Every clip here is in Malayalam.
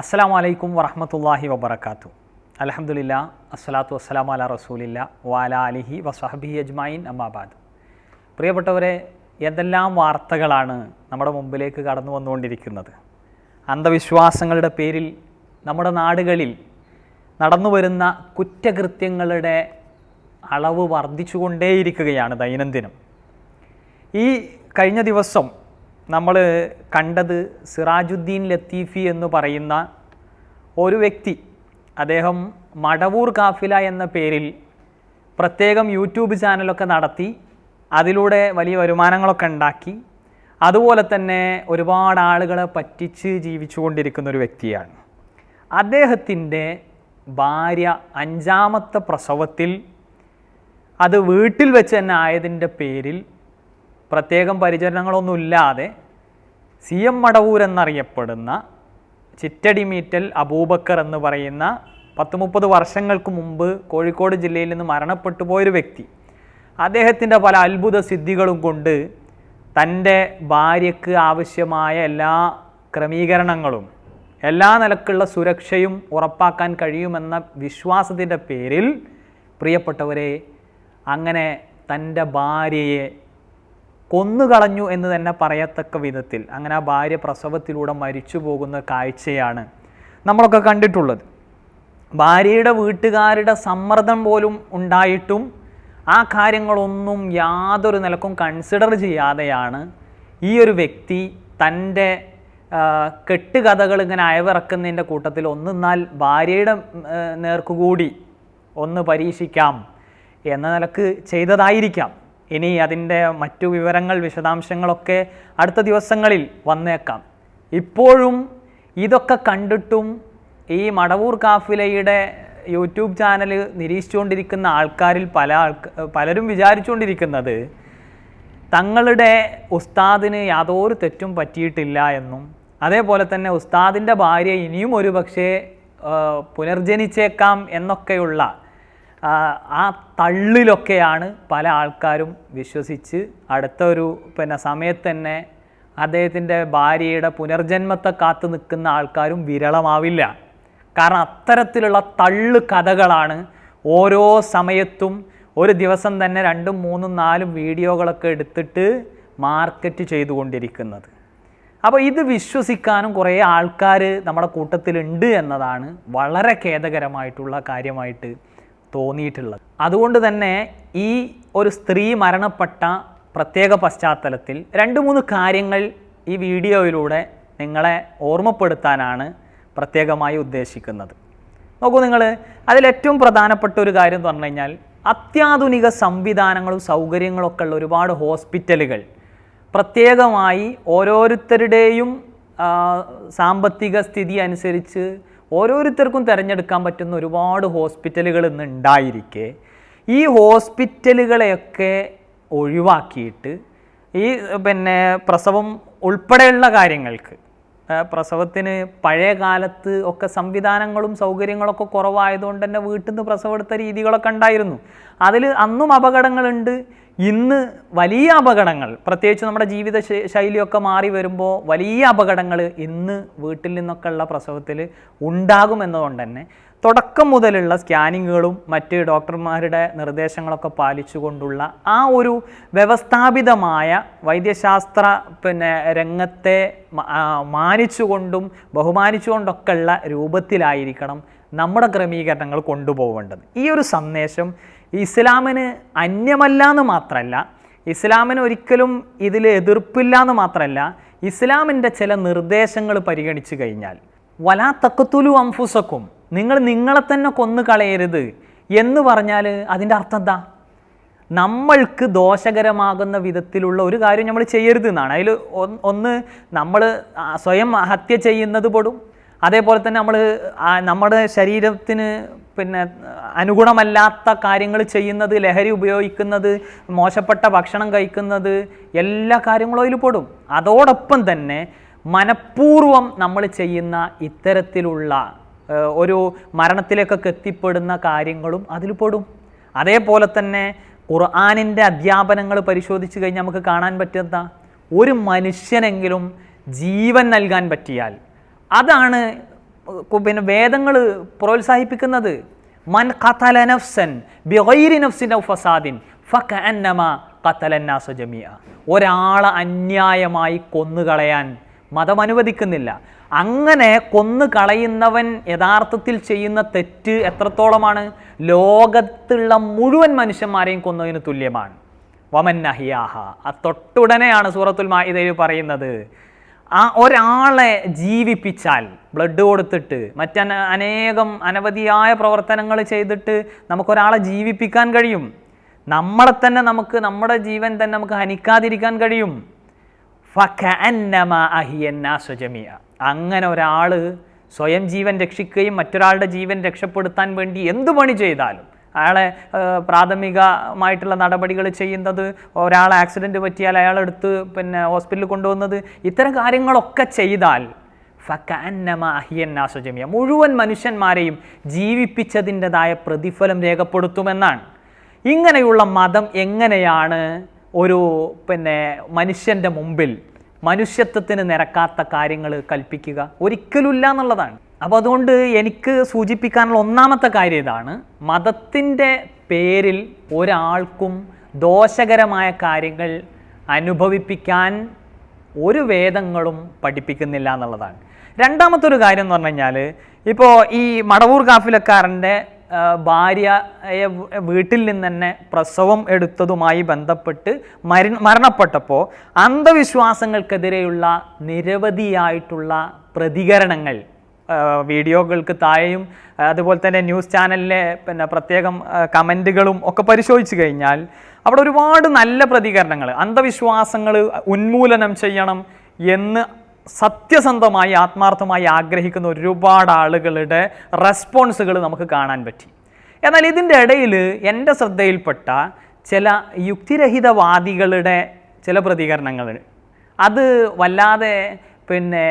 അസ്സാം വലൈക്കും വറഹമത്തല്ലാഹി വബർക്കാത്തു അലഹമുല്ല അസ്സലാത്തു വസ്സലാം അല റസൂലില്ല വാല അലിഹി വസഹബി അജ്മായിൻ അമ്മാബാദ് പ്രിയപ്പെട്ടവരെ എന്തെല്ലാം വാർത്തകളാണ് നമ്മുടെ മുമ്പിലേക്ക് കടന്നു വന്നുകൊണ്ടിരിക്കുന്നത്? അന്ധവിശ്വാസങ്ങളുടെ പേരിൽ നമ്മുടെ നാടുകളിൽ നടന്നു വരുന്ന കുറ്റകൃത്യങ്ങളുടെ അളവ് വർദ്ധിച്ചുകൊണ്ടേയിരിക്കുകയാണ് ദൈനംദിനം. ഈ കഴിഞ്ഞ ദിവസം നമ്മൾ കണ്ടത് സിറാജുദ്ദീൻ ലത്തീഫി എന്ന് പറയുന്ന ഒരു വ്യക്തി അദ്ദേഹം മടവൂർ കാഫില എന്ന പേരിൽ പ്രത്യേകം യൂട്യൂബ് ചാനലൊക്കെ നടത്തി അതിലൂടെ വലിയ വരുമാനങ്ങളൊക്കെ ഉണ്ടാക്കി അതുപോലെ തന്നെ ഒരുപാട് ആളുകളെ പറ്റിച്ച് ജീവിച്ചുകൊണ്ടിരിക്കുന്ന ഒരു വ്യക്തിയാണ്. അദ്ദേഹത്തിന്റെ ഭാര്യ അഞ്ചാമത്തെ പ്രസവത്തിൽ അത് വീട്ടിൽ വെച്ച് തന്നെ ആയതിന്റെ പേരിൽ പ്രത്യേകം പരിചരണങ്ങളൊന്നുമില്ലാതെ സി എം മടവൂർ എന്നറിയപ്പെടുന്ന ചിറ്റടി മീറ്റൽ അബൂബക്കർ എന്ന് പറയുന്ന പത്ത് മുപ്പത് വർഷങ്ങൾക്ക് മുമ്പ് കോഴിക്കോട് ജില്ലയിൽ നിന്ന് മരണപ്പെട്ടു പോയൊരു വ്യക്തി. അദ്ദേഹത്തിന്റെ പല അത്ഭുത സിദ്ധികളും കൊണ്ട് തന്റെ ഭാര്യയ്ക്ക് ആവശ്യമായ എല്ലാ ക്രമീകരണങ്ങളും എല്ലാ നിലക്കുള്ള സുരക്ഷയും ഉറപ്പാക്കാൻ കഴിയുമെന്ന വിശ്വാസത്തിന്റെ പേരിൽ പ്രിയപ്പെട്ടവരെ അങ്ങനെ തന്റെ ഭാര്യയെ കൊന്നുകളഞ്ഞു എന്ന് തന്നെ പറയത്തക്ക വിധത്തിൽ അങ്ങനെ ആ ഭാര്യ പ്രസവത്തിലൂടെ മരിച്ചു പോകുന്ന കാഴ്ചയാണ് നമ്മളൊക്കെ കണ്ടിട്ടുള്ളത്. ഭാര്യയുടെ വീട്ടുകാരുടെ സമ്മർദ്ദം പോലും ഉണ്ടായിട്ടും ആ കാര്യങ്ങളൊന്നും യാതൊരു നിലക്കും കൺസിഡർ ചെയ്യാതെയാണ് ഈ ഒരു വ്യക്തി തന്റെ കെട്ടുകഥകൾ ഇങ്ങനെ അയവിറക്കുന്നതിന്റെ കൂട്ടത്തിൽ ഒന്നെന്നാൽ ഭാര്യയുടെ നേർക്കുകൂടി ഒന്ന് പരീക്ഷിക്കാം എന്ന നിലയ്ക്ക് ചെയ്തതായിരിക്കാം. ഇനി അതിന്റെ മറ്റു വിവരങ്ങൾ വിശദാംശങ്ങളൊക്കെ അടുത്ത ദിവസങ്ങളിൽ വന്നേക്കാം. ഇപ്പോഴും ഇതൊക്കെ കണ്ടിട്ടും ഈ മടവൂർ കാഫിലയുടെ യൂട്യൂബ് ചാനൽ നിരീക്ഷിച്ചുകൊണ്ടിരിക്കുന്ന ആൾക്കാരിൽ പല ആൾക്ക് പലരും വിചാരിച്ചുകൊണ്ടിരിക്കുന്നത് തങ്ങളുടെ ഉസ്താദിന് യാതൊരു തെറ്റും പറ്റിയിട്ടില്ല എന്നും അതേപോലെ തന്നെ ഉസ്താദിന്റെ ഭാര്യ ഇനിയും ഒരു പക്ഷേ പുനർജനിച്ചേക്കാം എന്നൊക്കെയുള്ള ആ, തള്ളിലൊക്കെയാണ് പല ആൾക്കാരും വിശ്വസിച്ച് അടുത്ത ഒരു പിന്നെ സമയത്ത് തന്നെ അദ്ദേഹത്തിന്റെ ഭാര്യയുടെ പുനർജന്മത്തെ കാത്തു നിൽക്കുന്ന ആൾക്കാരും വിരളമാവില്ല. കാരണം അത്തരത്തിലുള്ള തള്ളു കഥകളാണ് ഓരോ സമയത്തും ഒരു ദിവസം തന്നെ രണ്ടും മൂന്നും നാലും വീഡിയോകളൊക്കെ എടുത്തിട്ട് മാർക്കറ്റ് ചെയ്തുകൊണ്ടിരിക്കുന്നത്. അപ്പോൾ ഇത് വിശ്വസിക്കാനും കുറേ ആൾക്കാർ നമ്മുടെ കൂട്ടത്തിലുണ്ട് എന്നതാണ് വളരെ ഖേദകരമായിട്ടുള്ള കാര്യമായിട്ട് തോന്നിയിട്ടുള്ളത്. അതുകൊണ്ട് തന്നെ ഈ ഒരു സ്ത്രീ മരണപ്പെട്ട പ്രത്യേക പശ്ചാത്തലത്തിൽ രണ്ട് മൂന്ന് കാര്യങ്ങൾ ഈ വീഡിയോയിലൂടെ നിങ്ങളെ ഓർമ്മപ്പെടുത്താനാണ് പ്രത്യേകമായി ഉദ്ദേശിക്കുന്നത്. നോക്കൂ നിങ്ങൾ അതിലേറ്റവും പ്രധാനപ്പെട്ട ഒരു കാര്യം എന്ന് പറഞ്ഞു കഴിഞ്ഞാൽ അത്യാധുനിക സംവിധാനങ്ങളും സൗകര്യങ്ങളൊക്കെ ഉള്ള ഒരുപാട് ഹോസ്പിറ്റലുകൾ പ്രത്യേകമായി ഓരോരുത്തരുടെയും സാമ്പത്തിക സ്ഥിതി അനുസരിച്ച് ഓരോരുത്തർക്കും തിരഞ്ഞെടുക്കാൻ പറ്റുന്ന ഒരുപാട് ഹോസ്പിറ്റലുകൾ ഇന്ന് ഉണ്ടായിരിക്കെ. ഈ ഹോസ്പിറ്റലുകളെയൊക്കെ ഒഴിവാക്കിയിട്ട് ഈ പിന്നെ പ്രസവം ഉൾപ്പെടെയുള്ള കാര്യങ്ങൾക്ക് പ്രസവത്തിന് പഴയ കാലത്ത് ഒക്കെ സംവിധാനങ്ങളും സൗകര്യങ്ങളൊക്കെ കുറവായതുകൊണ്ട് തന്നെ വീട്ടിൽ നിന്ന് പ്രസവം എടുത്ത രീതികളൊക്കെ ഉണ്ടായിരുന്നു. അതിൽ അന്നും അപകടങ്ങളുണ്ട് ഇന്ന് വലിയ അപകടങ്ങൾ പ്രത്യേകിച്ച് നമ്മുടെ ജീവിത ശൈലിയൊക്കെ മാറി വരുമ്പോൾ വലിയ അപകടങ്ങൾ ഇന്ന് വീട്ടിൽ നിന്നൊക്കെ ഉള്ള പ്രസവത്തിൽ ഉണ്ടാകുമെന്നതുകൊണ്ട് തന്നെ തുടക്കം മുതലുള്ള സ്കാനിങ്ങുകളും മറ്റ് ഡോക്ടർമാരുടെ നിർദ്ദേശങ്ങളൊക്കെ പാലിച്ചുകൊണ്ടുള്ള ആ ഒരു വ്യവസ്ഥാപിതമായ വൈദ്യശാസ്ത്ര പിന്നെ രംഗത്തെ മാനിച്ചുകൊണ്ടും ബഹുമാനിച്ചുകൊണ്ടൊക്കെയുള്ള രൂപത്തിലായിരിക്കണം നമ്മുടെ ക്രമീകരണങ്ങൾ കൊണ്ടുപോകേണ്ടത് ഈ ഒരു സന്ദേശം ഇസ്ലാമിന് അന്യമല്ല എന്ന് മാത്രമല്ല ഇസ്ലാമിന് ഒരിക്കലും ഇതിൽ എതിർപ്പില്ല എന്ന് മാത്രമല്ല ഇസ്ലാമിന്റെ ചില നിർദ്ദേശങ്ങൾ പരിഗണിച്ചു കഴിഞ്ഞാൽ വലാ തക്കത്തുലു അംഫുസക്കും നിങ്ങൾ നിങ്ങളെ തന്നെ കൊന്നു കളയരുത് എന്ന് പറഞ്ഞാൽ അതിന്റെ അർത്ഥം എന്താ? നമ്മൾക്ക് ദോഷകരമാകുന്ന വിധത്തിലുള്ള ഒരു കാര്യം നമ്മൾ ചെയ്യരുത് എന്നാണ്. അതിൽ ഒന്ന് നമ്മൾ സ്വയം ഹത്യ ചെയ്യുന്നത് പെടും. അതേപോലെ തന്നെ നമ്മൾ നമ്മുടെ ശരീരത്തിന് പിന്നെ അനുഗുണമല്ലാത്ത കാര്യങ്ങൾ ചെയ്യുന്നത് ലഹരി ഉപയോഗിക്കുന്നത് മോശപ്പെട്ട ഭക്ഷണം കഴിക്കുന്നത് എല്ലാ കാര്യങ്ങളും അതിൽ പെടും. അതോടൊപ്പം തന്നെ മനഃപൂർവം നമ്മൾ ചെയ്യുന്ന ഇത്തരത്തിലുള്ള ഒരു മരണത്തിലേക്കൊക്കെ എത്തിപ്പെടുന്ന കാര്യങ്ങളും അതിൽ പെടും. അതേപോലെ തന്നെ ഖുർആാനിന്റെ അധ്യാപനങ്ങൾ പരിശോധിച്ച് കഴിഞ്ഞാൽ നമുക്ക് കാണാൻ പറ്റുന്ന ഒരു മനുഷ്യനെങ്കിലും ജീവൻ നൽകാൻ പറ്റിയാൽ അതാണ് പിന്നെ വേദങ്ങൾ പ്രോത്സാഹിപ്പിക്കുന്നത് മൻ ഖത്തല നഫ്സൻ ബിഗൈരി നഫ്സിന്റെ ഫസാദിൻ ഫക അന്നമ ഖത്തലന്നാസ ജമിയ ഒരാളെ അന്യായമായി കൊന്നുകളയാൻ മതം അനുവദിക്കുന്നില്ല. അങ്ങനെ കൊന്നു കളയുന്നവൻ യഥാർത്ഥത്തിൽ ചെയ്യുന്ന തെറ്റ് എത്രത്തോളമാണ്? ലോകത്തുള്ള മുഴുവൻ മനുഷ്യന്മാരെയും കൊന്നതിന് തുല്യമാണ്. വമൻ നഹിയാഹ. ആ തൊട്ടുടനെയാണ് സൂറത്തുൽ മാഇദയിൽ പറയുന്നത്. ആ ഒരാളെ ജീവിപ്പിച്ചാൽ ബ്ലഡ് കൊടുത്തിട്ട് മറ്റന അനേകം അനവധിയായ പ്രവർത്തനങ്ങൾ ചെയ്തിട്ട് നമുക്കൊരാളെ ജീവിപ്പിക്കാൻ കഴിയും നമ്മളെ തന്നെ നമുക്ക് നമ്മുടെ ജീവൻ തന്നെ നമുക്ക് ഹനിക്കാതിരിക്കാൻ കഴിയും. അങ്ങനെ ഒരാൾ സ്വയം ജീവൻ രക്ഷിക്കുകയും മറ്റൊരാളുടെ ജീവൻ രക്ഷപ്പെടുത്താൻ വേണ്ടി എന്ത് പണി ചെയ്താലും അയാളെ പ്രാഥമികമായിട്ടുള്ള നടപടികൾ ചെയ്യുന്നത് ഒരാൾ ആക്സിഡന്റ് പറ്റിയാൽ അയാളെടുത്ത് പിന്നെ ഹോസ്പിറ്റലിൽ കൊണ്ടുവന്നത് ഇത്തരം കാര്യങ്ങളൊക്കെ ചെയ്താൽ ഫക്കാന്നമ അഹിയന്നാസ ജമിയ മുഴുവൻ മനുഷ്യന്മാരെയും ജീവിപ്പിച്ചതിന്റെതായ പ്രതിഫലം രേഖപ്പെടുത്തുമെന്നാണ്. ഇങ്ങനെയുള്ള മതം എങ്ങനെയാണ് ഒരു പിന്നെ മനുഷ്യന്റെ മുമ്പിൽ മനുഷ്യത്വത്തിന് നിരക്കാത്ത കാര്യങ്ങൾ കൽപ്പിക്കുക? ഒരിക്കലുമില്ല എന്നുള്ളതാണ്. അപ്പോൾ അതുകൊണ്ട് എനിക്ക് സൂചിപ്പിക്കാനുള്ള ഒന്നാമത്തെ കാര്യം ഇതാണ്. മതത്തിന്റെ പേരിൽ ഒരാൾക്കും ദോഷകരമായ കാര്യങ്ങൾ അനുഭവിപ്പിക്കാൻ ഒരു വേദങ്ങളും പഠിപ്പിക്കുന്നില്ല എന്നുള്ളതാണ്. രണ്ടാമത്തെ ഒരു കാര്യം എന്ന് പറഞ്ഞു കഴിഞ്ഞാൽ ഇപ്പോൾ ഈ മടവൂർ കാഫിലക്കാരന്റെ ഭാര്യയെ വീട്ടിൽ നിന്ന് തന്നെ പ്രസവം എടുത്തതുമായി ബന്ധപ്പെട്ട് മരി മരണപ്പെട്ടപ്പോൾ അന്ധവിശ്വാസങ്ങൾക്കെതിരെയുള്ള നിരവധിയായിട്ടുള്ള പ്രതികരണങ്ങൾ വീഡിയോകൾക്ക് താഴെയും അതുപോലെ തന്നെ ന്യൂസ് ചാനലിലെ പിന്നെ പ്രത്യേകം കമന്റുകളും ഒക്കെ പരിശോധിച്ച് കഴിഞ്ഞാൽ അവിടെ ഒരുപാട് നല്ല പ്രതികരണങ്ങൾ അന്ധവിശ്വാസങ്ങൾ ഉന്മൂലനം ചെയ്യണം എന്ന് സത്യസന്ധമായി ആത്മാർത്ഥമായി ആഗ്രഹിക്കുന്ന ഒരുപാട് ആളുകളുടെ റെസ്പോൺസുകൾ നമുക്ക് കാണാൻ പറ്റി. എന്നാൽ ഇതിന്റെ ഇടയിൽ എന്റെ ശ്രദ്ധയിൽപ്പെട്ട ചില യുക്തിരഹിതവാദികളുടെ ചില പ്രതികരണങ്ങൾ അത് വല്ലാതെ പിന്നെ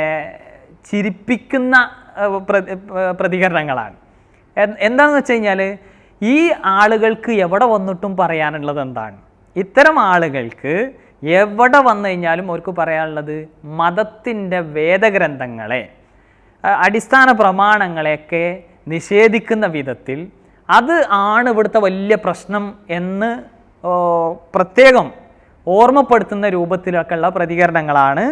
ചിരിപ്പിക്കുന്ന പ്രതികരണങ്ങളാണ്. എന്താണെന്ന് വെച്ച് കഴിഞ്ഞാൽ ഈ ആളുകൾക്ക് എവിടെ വന്നിട്ടും പറയാനുള്ളത് എന്താണ്? ഇത്തരം ആളുകൾക്ക് എവിടെ വന്നു കഴിഞ്ഞാലും അവർക്ക് പറയാനുള്ളത് മതത്തിന്റെ വേദഗ്രന്ഥങ്ങളെ അടിസ്ഥാന പ്രമാണങ്ങളെയൊക്കെ നിഷേധിക്കുന്ന വിധത്തിൽ അത് ആണ് ഇവിടുത്തെ വലിയ പ്രശ്നം എന്ന് പ്രത്യേകം ഓർമ്മപ്പെടുത്തുന്ന രൂപത്തിലൊക്കെയുള്ള പ്രതികരണങ്ങളാണ്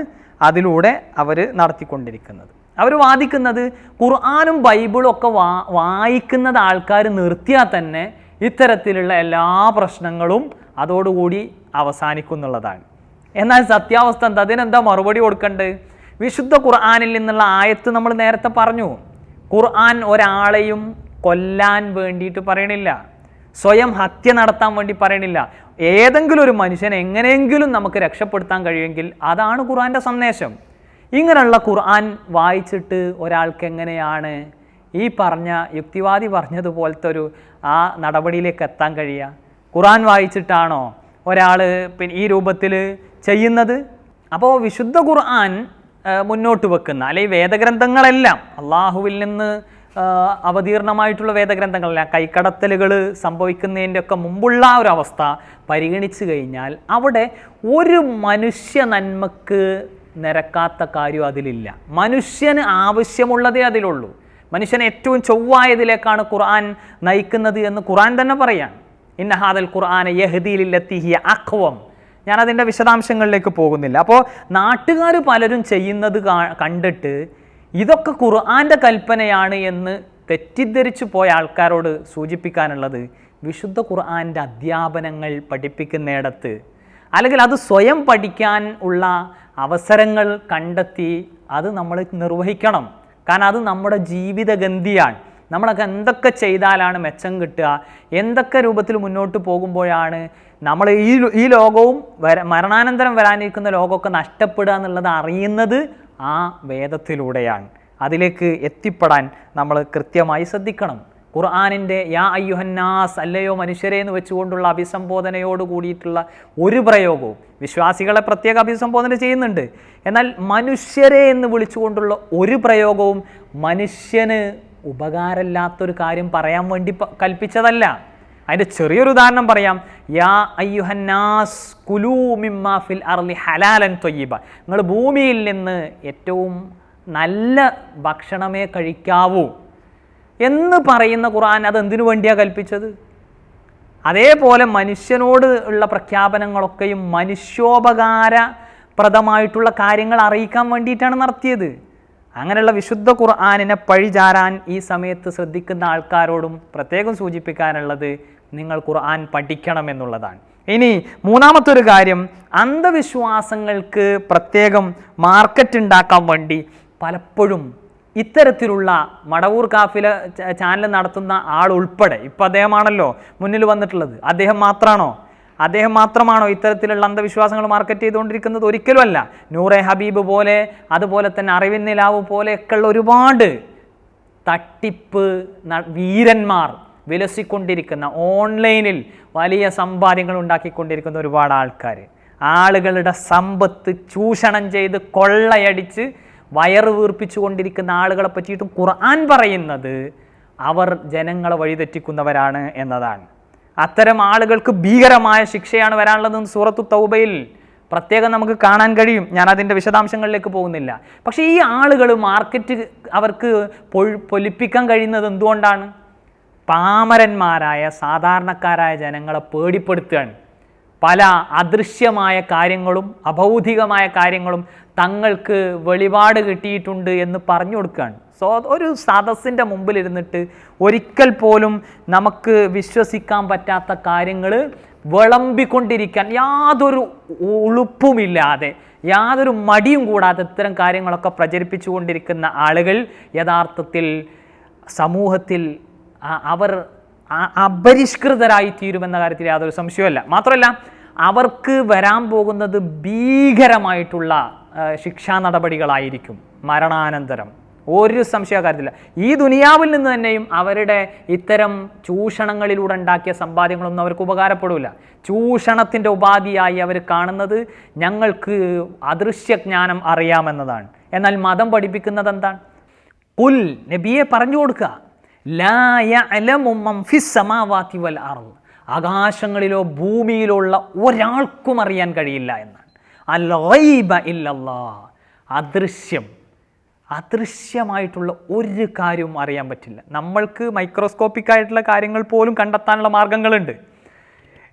അതിലൂടെ അവർ നടത്തിക്കൊണ്ടിരിക്കുന്നത്. അവർ വാദിക്കുന്നത് ഖുർആാനും ബൈബിളും ഒക്കെ വാ വായിക്കുന്നത് ആൾക്കാർ നിർത്തിയാൽ തന്നെ ഇത്തരത്തിലുള്ള എല്ലാ പ്രശ്നങ്ങളും അതോടുകൂടി അവസാനിക്കുന്നുള്ളതാണ്. എന്നാൽ സത്യാവസ്ഥ എന്താ? അതിനെന്താ മറുപടി കൊടുക്കേണ്ടത് വിശുദ്ധ ഖുർആാനിൽ നിന്നുള്ള ആയത്ത് നമ്മൾ നേരത്തെ പറഞ്ഞു. ഖുർആൻ ഒരാളെയും കൊല്ലാൻ വേണ്ടിയിട്ട് പറയണില്ല. സ്വയം ഹത്യ നടത്താൻ വേണ്ടി പറയണില്ല. ഏതെങ്കിലും ഒരു മനുഷ്യനെ എങ്ങനെയെങ്കിലും നമുക്ക് രക്ഷപ്പെടുത്താൻ കഴിയുമെങ്കിൽ അതാണ് ഖുർആന്റെ സന്ദേശം. ഇങ്ങനെയുള്ള ഖുർആൻ വായിച്ചിട്ട് ഒരാൾക്ക് എങ്ങനെയാണ് ഈ പറഞ്ഞ യുക്തിവാദി പറഞ്ഞതുപോലത്തെ ഒരു ആ നടപടിയിലേക്ക് എത്താൻ കഴിയുക? ഖുർആൻ വായിച്ചിട്ടാണോ ഒരാൾ പിന്നെ ഈ രൂപത്തിൽ ചെയ്യുന്നത്? അപ്പോൾ വിശുദ്ധ ഖുർആൻ മുന്നോട്ട് വെക്കുന്ന അല്ലെങ്കിൽ വേദഗ്രന്ഥങ്ങളെല്ലാം അള്ളാഹുവിൽ നിന്ന് അവതീർണമായിട്ടുള്ള വേദഗ്രന്ഥങ്ങളെല്ലാം കൈക്കടത്തലുകൾ സംഭവിക്കുന്നതിന്റെ ഒക്കെ മുമ്പുള്ള ഒരു അവസ്ഥ പരിഗണിച്ചു കഴിഞ്ഞാൽ അവിടെ ഒരു മനുഷ്യ നന്മക്ക് നിരക്കാത്ത കാര്യം അതിലില്ല. മനുഷ്യന് ആവശ്യമുള്ളതേ അതിലുള്ളൂ. മനുഷ്യനെ ഏറ്റവും ചൊവ്വായതിലേക്കാണ് ഖുർആൻ നയിക്കുന്നത് എന്ന് ഖുർആൻ തന്നെ പറയാം ഇന്നഹാദൽ ഖുർആൻ യഹദീലില്ലെത്തിഹിയ അഖ്വം. ഞാൻ അതിന്റെ വിശദാംശങ്ങളിലേക്ക് പോകുന്നില്ല. അപ്പോൾ നാട്ടുകാർ പലരും ചെയ്യുന്നത് കണ്ടിട്ട് ഇതൊക്കെ ഖുർആന്റെ കൽപ്പനയാണ് എന്ന് തെറ്റിദ്ധരിച്ചു പോയ ആൾക്കാരോട് സൂചിപ്പിക്കാനുള്ളത് വിശുദ്ധ ഖുർആന്റെ അധ്യാപനങ്ങൾ പഠിപ്പിക്കുന്നിടത്ത്. അല്ലെങ്കിൽ അത് സ്വയം പഠിക്കാൻ ഉള്ള അവസരങ്ങൾ കണ്ടെത്തി അത് നമ്മൾ നിർവഹിക്കണം. കാരണം അത് നമ്മുടെ ജീവിതഗന്ധിയാണ്. നമ്മളൊക്കെ എന്തൊക്കെ ചെയ്താലാണ് മെച്ചം കിട്ടുക? എന്തൊക്കെ രൂപത്തിൽ മുന്നോട്ട് പോകുമ്പോഴാണ് നമ്മൾ ഈ ഈ ലോകവും വര മരണാനന്തരം വരാനിരിക്കുന്ന ലോകമൊക്കെ നഷ്ടപ്പെടുക എന്നുള്ളത് അറിയുന്നത് ആ വേദത്തിലൂടെയാണ്. അതിലേക്ക് എത്തിപ്പെടാൻ നമ്മൾ കൃത്യമായി ശ്രദ്ധിക്കണം. ഖുർആാനിന്റെ യാ അയ്യുഹന്നാസ് അല്ലയോ മനുഷ്യരെ എന്ന് വെച്ചുകൊണ്ടുള്ള അഭിസംബോധനയോട് കൂടിയിട്ടുള്ള ഒരു പ്രയോഗവും വിശ്വാസികളെ പ്രത്യേക അഭിസംബോധന ചെയ്യുന്നുണ്ട്. എന്നാൽ മനുഷ്യരെ എന്ന് വിളിച്ചുകൊണ്ടുള്ള ഒരു പ്രയോഗവും മനുഷ്യന് ഉപകാരമില്ലാത്തൊരു കാര്യം പറയാൻ വേണ്ടി കൽപ്പിച്ചതല്ല. അതിന്റെ ചെറിയൊരു ഉദാഹരണം പറയാം. യാ അയ്യുഹന്നാസ് കുലൂ ഫിൽ അർലി ഹലാലൻ തൊയ്യബ. നിങ്ങൾ ഭൂമിയിൽ നിന്ന് ഏറ്റവും നല്ല ഭക്ഷണമേ കഴിക്കാവൂ. എന്ന് പറയുന്ന ഖുർആൻ അത് എന്തിനു വേണ്ടിയാണ് കൽപ്പിച്ചത്? അതേപോലെ മനുഷ്യനോട് ഉള്ള പ്രഖ്യാപനങ്ങളൊക്കെയും മനുഷ്യോപകാരപ്രദമായിട്ടുള്ള കാര്യങ്ങൾ അറിയിക്കാൻ വേണ്ടിയിട്ടാണ് നടത്തിയത്. അങ്ങനെയുള്ള വിശുദ്ധ ഖുർആാനിനെ പഴിചാരാൻ ഈ സമയത്ത് ശ്രദ്ധിക്കുന്ന ആൾക്കാരോടും പ്രത്യേകം സൂചിപ്പിക്കാനുള്ളത് നിങ്ങൾ ഖുർആൻ പഠിക്കണമെന്നുള്ളതാണ് ഇനി മൂന്നാമത്തെ ഒരു കാര്യം അന്ധവിശ്വാസങ്ങൾക്ക് പ്രത്യേകം മാർക്കറ്റ് ഉണ്ടാക്കാൻ വേണ്ടി പലപ്പോഴും ഇത്തരത്തിലുള്ള മടവൂർ കാഫില ചാനൽ നടത്തുന്ന ആൾ ഉൾപ്പെടെ ഇപ്പം അദ്ദേഹമാണല്ലോ മുന്നിൽ വന്നിട്ടുള്ളത്. അദ്ദേഹം മാത്രമാണോ അദ്ദേഹം മാത്രമാണോ ഇത്തരത്തിലുള്ള അന്ധവിശ്വാസങ്ങൾ മാർക്കറ്റ് ചെയ്തുകൊണ്ടിരിക്കുന്നത്? ഒരിക്കലുമല്ല. നൂറെ ഹബീബ് പോലെ അതുപോലെ തന്നെ അറിവിൻ നിലാവ് പോലെയൊക്കെയുള്ള ഒരുപാട് തട്ടിപ്പ് വീരന്മാർ വിലസിക്കൊണ്ടിരിക്കുന്ന ഓൺലൈനിൽ വലിയ സമ്പാദ്യങ്ങൾ ഉണ്ടാക്കിക്കൊണ്ടിരിക്കുന്ന ഒരുപാട് ആൾക്കാർ ആളുകളുടെ സമ്പത്ത് ചൂഷണം ചെയ്ത് കൊള്ളയടിച്ച് വയറ് വീർപ്പിച്ചുകൊണ്ടിരിക്കുന്ന ആളുകളെ പറ്റിയിട്ടും ഖുർആൻ പറയുന്നത് അവർ ജനങ്ങളെ വഴിതെറ്റിക്കുന്നവരാണ് എന്നതാണ്. അത്തരം ആളുകൾക്ക് ഭീകരമായ ശിക്ഷയാണ് വരാനുള്ളതെന്ന് സൂറത്തു തൗബയിൽ പ്രത്യേകം നമുക്ക് കാണാൻ കഴിയും. ഞാൻ അതിന്റെ വിശദാംശങ്ങളിലേക്ക് പോകുന്നില്ല. പക്ഷേ ഈ ആളുകൾ മാർക്കറ്റ് അവർക്ക് പൊലിപ്പിക്കാൻ കഴിയുന്നത് എന്തുകൊണ്ടാണ്? പാമരന്മാരായ സാധാരണക്കാരായ ജനങ്ങളെ പേടിപ്പെടുത്തുകയാണ്. പല അദൃശ്യമായ കാര്യങ്ങളും അഭൗതികമായ കാര്യങ്ങളും തങ്ങൾക്ക് വെളിപാട് കിട്ടിയിട്ടുണ്ട് എന്ന് പറഞ്ഞു കൊടുക്കുകയാണ്. സോ ഒരു സദസ്സിന്റെ മുമ്പിലിരുന്നിട്ട് ഒരിക്കൽ പോലും നമുക്ക് വിശ്വസിക്കാൻ പറ്റാത്ത കാര്യങ്ങൾ വിളമ്പിക്കൊണ്ടിരിക്കാൻ യാതൊരു ഉളുപ്പുമില്ലാതെ യാതൊരു മടിയും കൂടാതെ ഇത്തരം കാര്യങ്ങളൊക്കെ പ്രചരിപ്പിച്ചു കൊണ്ടിരിക്കുന്ന ആളുകൾ യഥാർത്ഥത്തിൽ സമൂഹത്തിൽ അവർ അപരിഷ്കൃതരായി തീരുമെന്ന കാര്യത്തിൽ യാതൊരു സംശയമല്ല മാത്രമല്ല അവർക്ക് വരാൻ പോകുന്നത് ഭീകരമായിട്ടുള്ള ശിക്ഷാ നടപടികളായിരിക്കും. മരണാനന്തരം. ഒരു സംശയ കാര്യത്തില്ല. ഈ ദുനിയാവിൽ നിന്ന് തന്നെയും അവരുടെ ഇത്തരം ചൂഷണങ്ങളിലൂടെ ഉണ്ടാക്കിയ സമ്പാദ്യങ്ങളൊന്നും അവർക്ക് ഉപകാരപ്പെടില്ല ചൂഷണത്തിന്റെ ഉപാധിയായി അവർ കാണുന്നത് ഞങ്ങൾക്ക് അദൃശ്യജ്ഞാനം അറിയാമെന്നതാണ്. എന്നാൽ മതം പഠിപ്പിക്കുന്നത് എന്താണ്? കുൽ നബിയെ പറഞ്ഞു കൊടുക്കുക. ആകാശങ്ങളിലോ ഭൂമിയിലോ ഉള്ള ഒരാൾക്കും അറിയാൻ കഴിയില്ല എന്നാണ് അൽ ഗൈബ ഇല്ലല്ലാ അദൃശ്യം. അദൃശ്യമായിട്ടുള്ള ഒരു കാര്യവും അറിയാൻ പറ്റില്ല. നമ്മൾക്ക് മൈക്രോസ്കോപ്പിക് ആയിട്ടുള്ള കാര്യങ്ങൾ പോലും കണ്ടെത്താനുള്ള മാർഗങ്ങളുണ്ട്.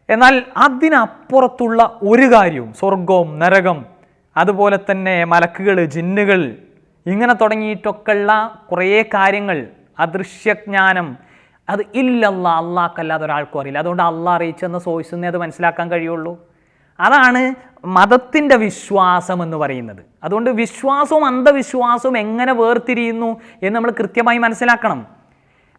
എന്നാൽ അതിനപ്പുറത്തുള്ള ഒരു കാര്യവും സ്വർഗവും നരകം അതുപോലെ തന്നെ മലക്കുകൾ ജിന്നുകൾ ഇങ്ങനെ തുടങ്ങിയിട്ടൊക്കെയുള്ള കുറേ കാര്യങ്ങൾ അദൃശ്യജ്ഞാനം അത് ഇല്ലല്ല അള്ളാഹ്ക്കല്ലാതെ ഒരാൾക്കും അറിയില്ല. അതുകൊണ്ട് അള്ളാഹ് അറിയിച്ചെന്ന നിന്നേ അത് മനസ്സിലാക്കാൻ കഴിയുള്ളൂ. അതാണ് മതത്തിന്റെ വിശ്വാസം എന്ന് പറയുന്നത്. അതുകൊണ്ട് വിശ്വാസവും അന്ധവിശ്വാസവും എങ്ങനെ വേർതിരിയുന്നു എന്ന് നമ്മൾ കൃത്യമായി മനസ്സിലാക്കണം.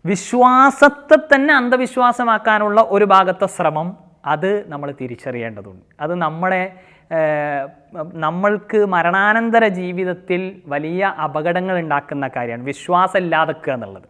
വിശ്വാസത്തെ തന്നെ അന്ധവിശ്വാസമാക്കാനുള്ള ഒരു ഭാഗത്തെ ശ്രമം അത് നമ്മൾ തിരിച്ചറിയേണ്ടതുണ്ട്. അത് നമ്മളെ നമ്മൾക്ക് മരണാനന്തര ജീവിതത്തിൽ വലിയ അപകടങ്ങൾ ഉണ്ടാക്കുന്ന കാര്യമാണ്. വിശ്വാസം ഇല്ലാതെക്കുക എന്നുള്ളത്.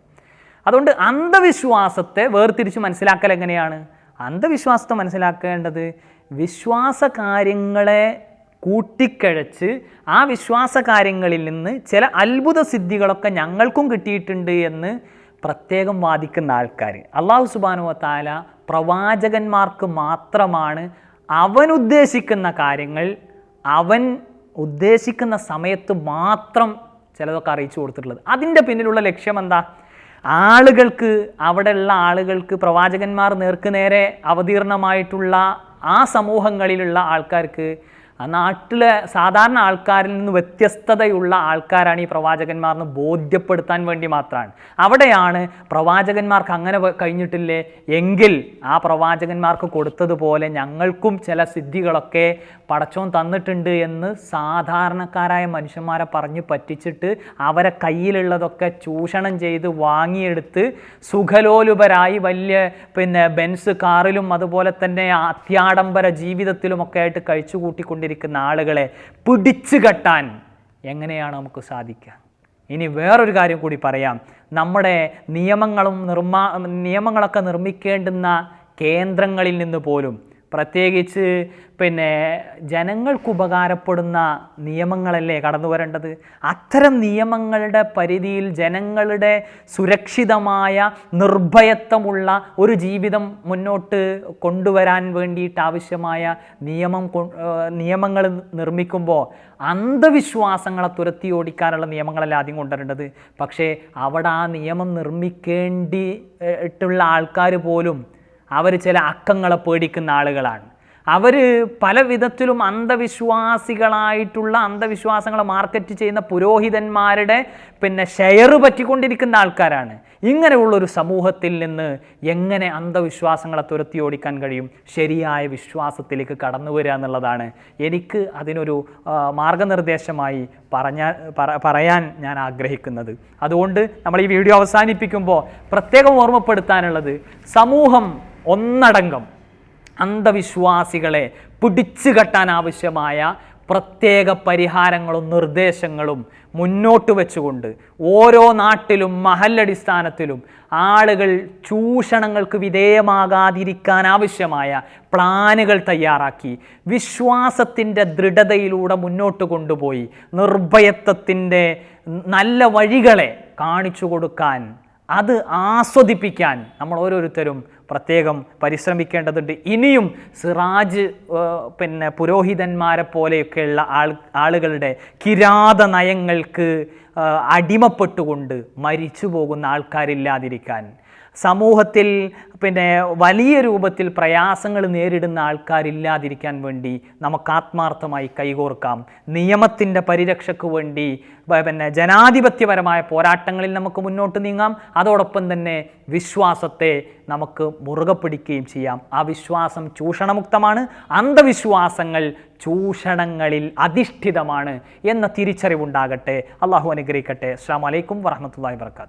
അതുകൊണ്ട് അന്ധവിശ്വാസത്തെ വേർതിരിച്ച് മനസ്സിലാക്കൽ എങ്ങനെയാണ്? അന്ധവിശ്വാസത്തെ മനസ്സിലാക്കേണ്ടത് വിശ്വാസ കാര്യങ്ങളെ കൂട്ടിക്കഴച്ച് ആ വിശ്വാസ കാര്യങ്ങളിൽ നിന്ന് ചില അത്ഭുത സിദ്ധികളൊക്കെ ഞങ്ങൾക്കും കിട്ടിയിട്ടുണ്ട് എന്ന് പ്രത്യേകം വാദിക്കുന്ന ആൾക്കാർ. അള്ളാഹു സുബാനുവത്താല പ്രവാചകന്മാർക്ക് മാത്രമാണ് അവൻ ഉദ്ദേശിക്കുന്ന കാര്യങ്ങൾ അവൻ ഉദ്ദേശിക്കുന്ന സമയത്ത് മാത്രം ചിലതൊക്കെ അറിയിച്ചു കൊടുത്തിട്ടുള്ളത്. അതിന്റെ പിന്നിലുള്ള ലക്ഷ്യം എന്താ? ആളുകൾക്ക് അവിടെയുള്ള ആളുകൾക്ക് പ്രവാചകന്മാർ നേർക്ക് നേരെ അവതീർണമായിട്ടുള്ള ആ സമൂഹങ്ങളിലുള്ള ആൾക്കാർക്ക് ആ നാട്ടിലെ സാധാരണ ആൾക്കാരിൽ നിന്ന് വ്യത്യസ്തതയുള്ള ആൾക്കാരാണ് ഈ പ്രവാചകന്മാർ എന്ന് ബോധ്യപ്പെടുത്താൻ വേണ്ടി മാത്രമാണ് അവിടെയാണ് പ്രവാചകന്മാർക്ക് അങ്ങനെ കഴിഞ്ഞിട്ടില്ലേ? എങ്കിൽ ആ പ്രവാചകന്മാർക്ക് കൊടുത്തതുപോലെ ഞങ്ങൾക്കും ചില സിദ്ധികളൊക്കെ പടച്ചോൻ തന്നിട്ടുണ്ട് എന്ന് സാധാരണക്കാരായ മനുഷ്യന്മാരെ പറഞ്ഞ് പറ്റിച്ചിട്ട് അവരെ കയ്യിലുള്ളതൊക്കെ ചൂഷണം ചെയ്ത് വാങ്ങിയെടുത്ത് സുഖലോലുപരായി വലിയ പിന്നെ ബെൻസ് കാറിലും അതുപോലെ തന്നെ അത്യാഡംബര ജീവിതത്തിലുമൊക്കെ ആയിട്ട് കഴിച്ചു കൂട്ടിക്കൊണ്ടിരിക്കുന്ന ആളുകളെ പിടിച്ചു കെട്ടാൻ എങ്ങനെയാണ് നമുക്ക് സാധിക്കുക? ഇനി വേറൊരു കാര്യം കൂടി പറയാം. നമ്മുടെ നിയമങ്ങളും നിർമ്മാ നിയമങ്ങളൊക്കെ നിർമ്മിക്കേണ്ടുന്ന കേന്ദ്രങ്ങളിൽ നിന്ന് പോലും പ്രത്യേകിച്ച് പിന്നെ ജനങ്ങൾക്ക് ഉപകാരപ്പെടുന്ന നിയമങ്ങളല്ലേ കടന്നു വരേണ്ടത്? അത്തരം നിയമങ്ങളുടെ പരിധിയിൽ ജനങ്ങളുടെ സുരക്ഷിതമായ നിർഭയത്വമുള്ള ഒരു ജീവിതം മുന്നോട്ട് കൊണ്ടുവരാൻ വേണ്ടിയിട്ട് ആവശ്യമായ നിയമം നിയമങ്ങൾ നിർമ്മിക്കുമ്പോൾ അന്ധവിശ്വാസങ്ങളെ തുരത്തി ഓടിക്കാനുള്ള നിയമങ്ങളല്ല ആദ്യം കൊണ്ടുവരേണ്ടത്? പക്ഷേ അവിടെ ആ നിയമം നിർമ്മിക്കേണ്ടിയിട്ടുള്ള ആൾക്കാർ പോലും അവർ ചില അക്കങ്ങളെ പേടിക്കുന്ന ആളുകളാണ്. അവർ പല വിധത്തിലും അന്ധവിശ്വാസികളായിട്ടുള്ള അന്ധവിശ്വാസങ്ങളെ മാർക്കറ്റ് ചെയ്യുന്ന പുരോഹിതന്മാരുടെ പിന്നെ ഷെയർ പറ്റിക്കൊണ്ടിരിക്കുന്ന ആൾക്കാരാണ്. ഇങ്ങനെയുള്ളൊരു സമൂഹത്തിൽ നിന്ന് എങ്ങനെ അന്ധവിശ്വാസങ്ങളെ തുരത്തി ഓടിക്കാൻ കഴിയും? ശരിയായ വിശ്വാസത്തിലേക്ക് കടന്നു വരിക എന്നുള്ളതാണ് എനിക്ക് അതിനൊരു മാർഗനിർദ്ദേശമായി പറഞ്ഞ പറയാൻ ഞാൻ ആഗ്രഹിക്കുന്നത്. അതുകൊണ്ട് നമ്മൾ ഈ വീഡിയോ അവസാനിപ്പിക്കുമ്പോൾ പ്രത്യേകം ഓർമ്മപ്പെടുത്താനുള്ളത് സമൂഹം ഒന്നടങ്കം അന്ധവിശ്വാസികളെ പിടിച്ചു കെട്ടാൻ ആവശ്യമായ പ്രത്യേക പരിഹാരങ്ങളും നിർദ്ദേശങ്ങളും മുന്നോട്ട് വെച്ചുകൊണ്ട് ഓരോ നാട്ടിലും മഹല്ലടിസ്ഥാനത്തിലും ആളുകൾ ചൂഷണങ്ങൾക്ക് വിധേയമാകാതിരിക്കാൻ ആവശ്യമായ പ്ലാനുകൾ തയ്യാറാക്കി വിശ്വാസത്തിന്റെ ദൃഢതയിലൂടെ മുന്നോട്ട് കൊണ്ടുപോയി നിർഭയത്വത്തിന്റെ നല്ല വഴികളെ കാണിച്ചു കൊടുക്കാൻ അത് ആസ്വദിപ്പിക്കാൻ നമ്മൾ ഓരോരുത്തരും പ്രത്യേകം പരിശ്രമിക്കേണ്ടതുണ്ട്. ഇനിയും സിറാജ് പിന്നെ പുരോഹിതന്മാരെ പോലെയൊക്കെയുള്ള ആൾ ആളുകളുടെ കിരാത നയങ്ങൾക്ക് അടിമപ്പെട്ടുകൊണ്ട് മരിച്ചു പോകുന്ന ആൾക്കാരില്ലാതിരിക്കാൻ സമൂഹത്തിൽ പിന്നെ വലിയ രൂപത്തിൽ പ്രയാസങ്ങൾ നേരിടുന്ന ആൾക്കാരില്ലാതിരിക്കാൻ വേണ്ടി നമുക്ക് ആത്മാർത്ഥമായി കൈകോർക്കാം. നിയമത്തിന്റെ പരിരക്ഷയ്ക്ക് വേണ്ടി പിന്നെ ജനാധിപത്യപരമായ പോരാട്ടങ്ങളിൽ നമുക്ക് മുന്നോട്ട് നീങ്ങാം. അതോടൊപ്പം തന്നെ വിശ്വാസത്തെ നമുക്ക് മുറുകെ പിടിക്കുകയും ചെയ്യാം. ആ വിശ്വാസം ചൂഷണമുക്തമാണ്. അന്ധവിശ്വാസങ്ങൾ ചൂഷണങ്ങളിൽ അധിഷ്ഠിതമാണ് എന്ന തിരിച്ചറിവുണ്ടാകട്ടെ. അള്ളാഹു അനുഗ്രഹിക്കട്ടെ. അസ്സാം വലൈക്കും വറഹമത്തല്ലാ വർക്കാത്ത്